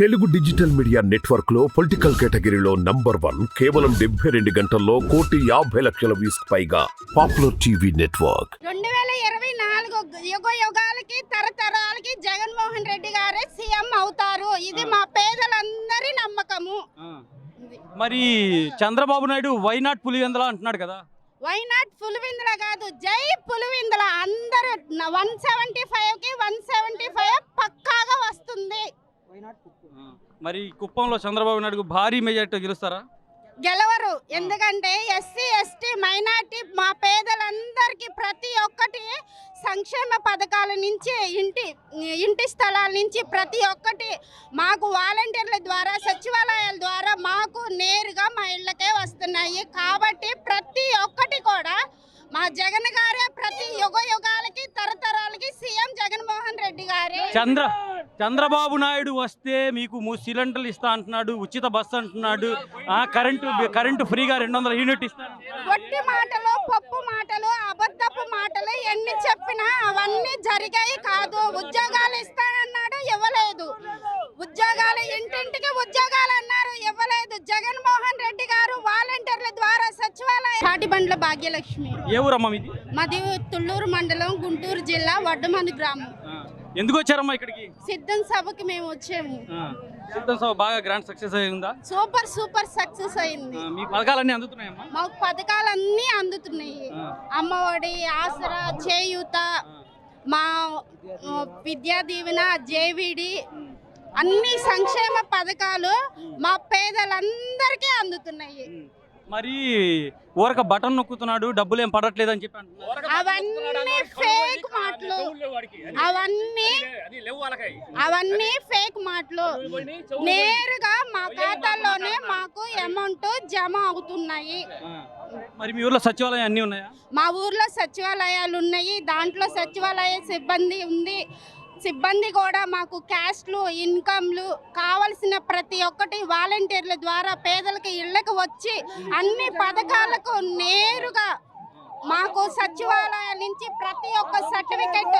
Telugu digital media నెట్వర్క్లో political కేటగిరీలో number one కేవలం డెబ్బై రెండు గంటల్లో కోటి యాభై లక్షల వ్యూస్ పైగా పాపులర్ టీవీ నెట్వర్క్. రెండు వేల ఇరవై నాలుగు యుగ యుగాలకి తరతరాలకి జగన్మోహన్ రెడ్డి గారే సీఎం అవుతారు. ఇది మా పేదలందరి నమ్మకము. మరి చంద్రబాబు నాయుడు వైనాట్ పులివెందల అంటున్నాడు కదా. వైనాట్ పులివిందల కాదు జై పులివిందల. అందరూ వన్ సెవెంటీ ఫైవ్కి వన్ సెవెంటీ ఫైవ్. మరి కుప్పంలో చంద్రబాబు నాయుడు భారీ మెజార్టీ గెలుస్తారా? గెలవరు. ఎందుకంటే ఎస్సీ ఎస్టీ మైనార్టీ మా పేదలందరికీ ప్రతి ఒక్కటి సంక్షేమ పథకాల నుంచి ఇంటి ఇంటి స్థలాల నుంచి ప్రతి ఒక్కటి మాకు వాలంటీర్ల ద్వారా సచివాలయాల ద్వారా మాకు నేరుగా మా ఇళ్ళకే వస్తున్నాయి. కాబట్టి ప్రతి ఒక్కటి కూడా మా జగన్ గారే ప్రతి యుగ యుగాలకి తరతరాలకి సీఎం జగన్మోహన్ రెడ్డి గారే. చంద్ర చంద్రబాబు నాయుడు వస్తే మీకు మూడు సిలిండర్లు ఇస్తా అంటున్నాడు ఉచిత బస్సు అంటున్నాడు కరెంటు కరెంటు ఫ్రీగా రెండు వందల యూనిట్ ఇస్తా ఒట్టి మాటలు పప్పు మాటలు అబద్ధపు మాటలు ఎన్ని చెప్పినా అవన్నీ జరిగాయి కాదు. ఉద్యోగాలు ఇస్తానన్నాడు ఇవ్వలేదు. ఉద్యోగాలు ఇంటింటికి ఉద్యోగాలు అన్నారు ఇవ్వలేదు. జగన్మోహన్ రెడ్డి గారు వాలంటీర్ల ద్వారా సచివాలయ తాటిబండ్ల భాగ్యలక్ష్మి. ఏ ఊరమ్మా మీది తుళ్ళూరు మండలం గుంటూరు జిల్లా వడ్డమంది గ్రామం. ఎందుకు వచ్చారమ్మా ఇక్కడికి? సిద్ధం సభకి మేము వచ్చాము. సిద్ధం సభ బాగా గ్రాండ్ సక్సెస్ అయిందా సూపర్ సూపర్ సక్సెస్ అయింది. మీ పథకాలన్నీ అందుతున్నాయమ్మా? మాకు పథకాలన్నీ అందుతున్నాయి. అమ్మఒడి ఆసరా చేయూత మా విద్యా దీవెన జేవిడి అన్ని సంక్షేమ పథకాలు మా పేదలందరికీ అందుతున్నాయి. మరి ఊరక బటన్ నొక్కుతున్నాడు డబ్బులు ఏం పడట్లేదు అని చెప్పి. అవన్నీ ఫేక్ మాటలు. అవన్నీ అవన్నీ ఫేక్ మాటలు. నేరుగా మా ఖాతాల్లోనే మాకు అమౌంట్ జమ అవుతున్నాయి. మరి మీ ఊర్లో సచివాలయం అన్నీ ఉన్నాయా? మా ఊర్లో సచివాలయాలు ఉన్నాయి. దాంట్లో సచివాలయ సిబ్బంది ఉంది. సిబ్బంది కూడా మాకు క్యాస్ట్లు ఇన్కమ్లు కావలసిన ప్రతి ఒక్కటి వాలంటీర్ల ద్వారా పేదలకి ఇళ్ళకి వచ్చి అన్ని పథకాలకు నేరుగా మాకు సచివాలయం నుంచి ప్రతి ఒక్క సర్టిఫికెట్